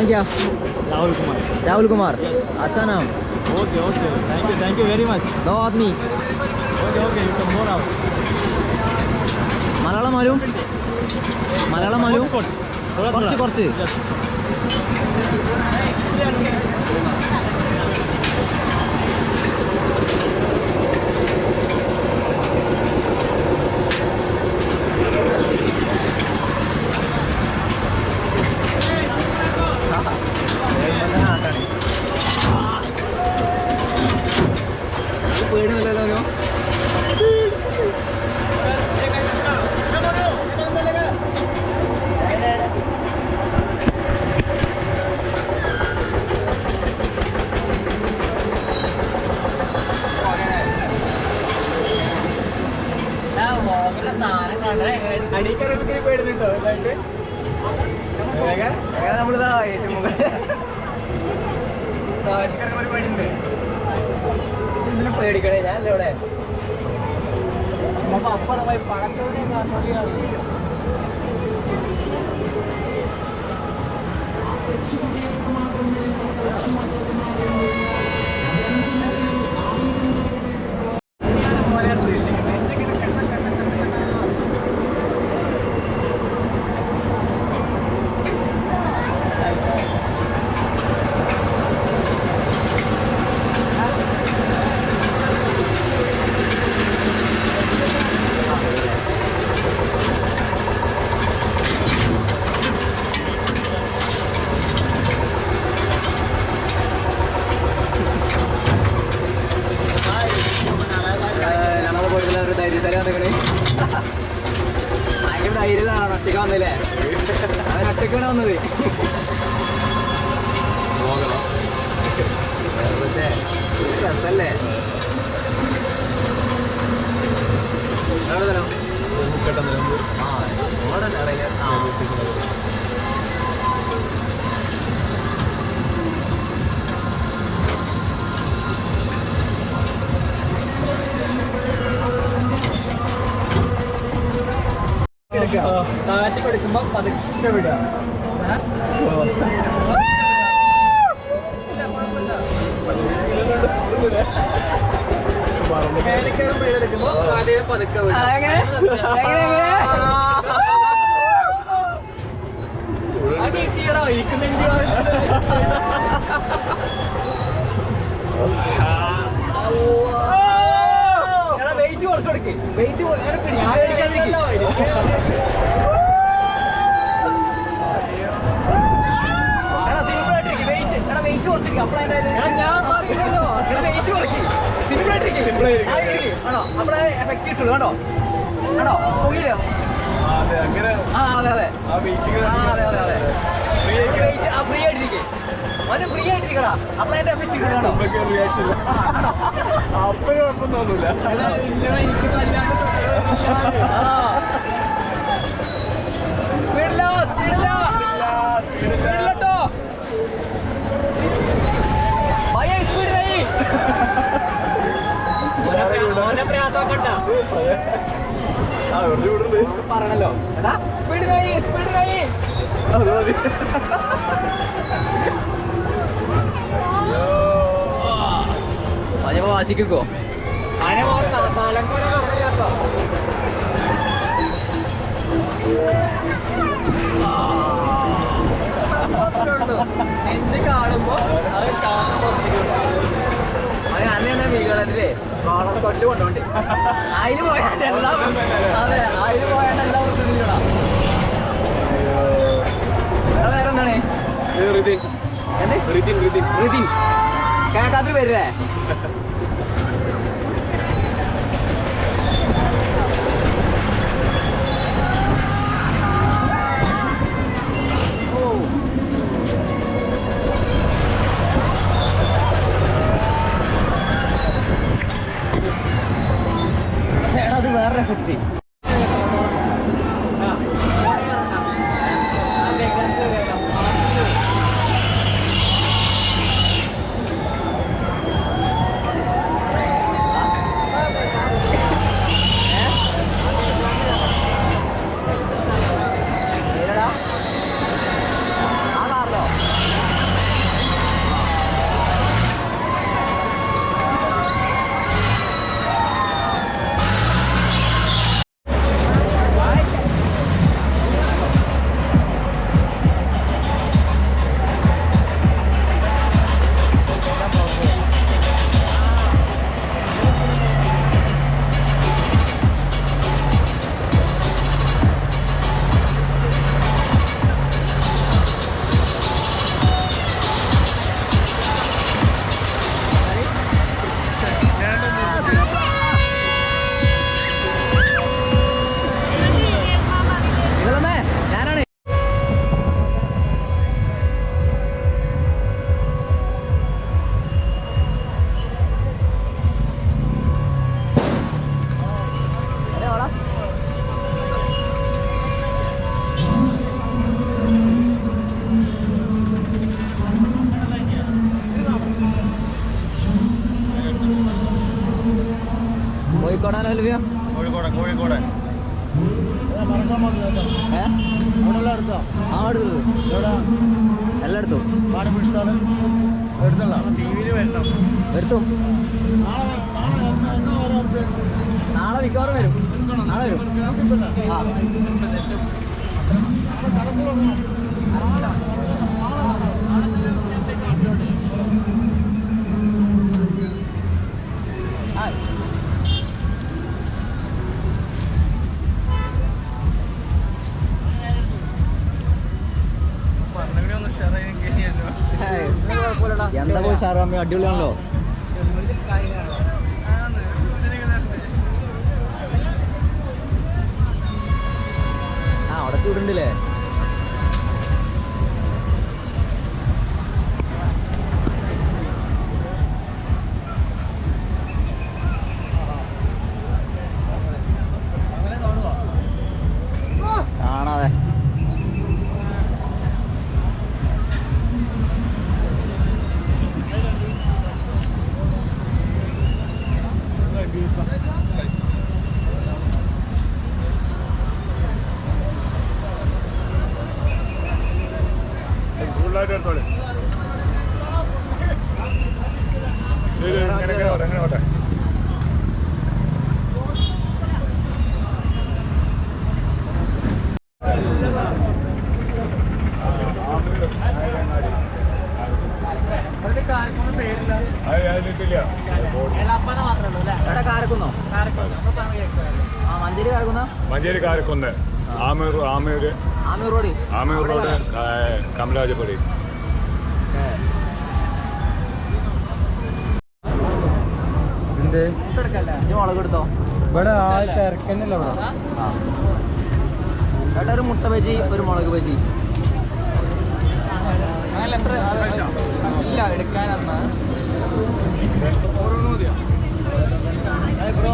भैया नाम क्या राहुल कुमार राहुल कुमार अच्छा नाम okay okay thank you thank you very much दो आदमी okay okay you can go now Malayalam മാലും Malayalam മാലും थोड़ा കുറച്ച് കുറച്ച് നമ്മളിതാ ഏറ്റവും എന്തിനും പേടിക്കണേ? ഞാനല്ലേ ഇവിടെ. അപ്പുറം പോയി പഴക്കവനെ നമ്മളെ ഭയങ്കര ധൈര്യത്തിലാണ് ഒറ്റയ്ക്ക് വന്നില്ലേ അവൻ ഒറ്റയ്ക്കാണ് വന്നത് രസല്ലേ ആ. ഓടല്ലേ അറിയില്ല ആ താഴ്ത്തി കൊടുക്കുമ്പോ പതുക്കെ വിടുക. പതുക്കെ വെയിറ്റ് കുറച്ച് കൊടുക്ക് വെയിറ്റ് വെയിറ്റ് കുറച്ചിരിക്കും അപ്പോഴേ വെയിറ്റ് കുറയ്ക്ക് സിമ്പിൾ ആയിട്ടിരിക്കും ആണോ അപ്പോഴേ എഫക്റ്റ് കിട്ടുള്ളൂ കേട്ടോ ആണോ പോയില്ലോ അതെ അങ്ങനെ ആ അതെ അതെ ആ മീറ്റിംഗ് ആ അതെ അതെ അതെ ഫ്രീ വെയിറ്റ് ആ ഫ്രീ ആയിട്ടിരിക്കും അവന് ഫ്രീ ആയിട്ടിരിക്കടാ അപ്പോഴേ എഫക്റ്റ് കിട്ടും കേട്ടോ റിയാക്ഷൻ അപ്പൊ തോന്നൂല സ്പീഡില്ല സ്പീഡില്ല സ്പീഡില്ലട്ടോ എടാ സ്പീഡ് കൈ സ്പീഡ് കൈ. അത് മതി ഭയപ്പോ വാശിക്കോ നെഞ്ച് കാണുമ്പോ അത് ശ്വാസം വീഗളത്തിലെ പേര് കൊല്ല് കൊണ്ടോണ്ട്. അതിന് പോയാണ്ട് എല്ലാം അതെ അതിന് പോയാണ്ട് എല്ലാം വൃത്തിയിടാ വേറെ എന്താണ് റിതിൻ. എന്ത്? റിതിൻ റിതിൻ. റിതിൻ. കേക്കാത്തിരി വരില്ലേ? ചേട്ടാ അത് വേറെ എഫക്റ്റ് പാടം ഇഷ്ടമാണ് എടുത്തല്ല. ടി വിയിൽ വരണം. വരുത്തും നാളെ മിക്കവാറും വരും. നാളെ വരും. ആ. എന്താ പോയി സാറാമ്മ അടിപൊളിയാണല്ലോ. ആ അവിടെ ചൂടുണ്ടല്ലേ മഞ്ചേരി കാരക്കുന്ന? ആമൂർ ആമൂർ ആമീർ റോഡ്. ആമൂർ റോഡ് കമലാജപ്പടി എന്ത് മുളക് എടുത്തോ? ഇവിടെ ആ തിരക്കന്നല്ല ഇവിടെ. ഇവിടെ ഒരു മുട്ട ബജി ഒരു മുളക് ബജി. ഇല്ല എടുക്കാനെന്നാ ബ്രോ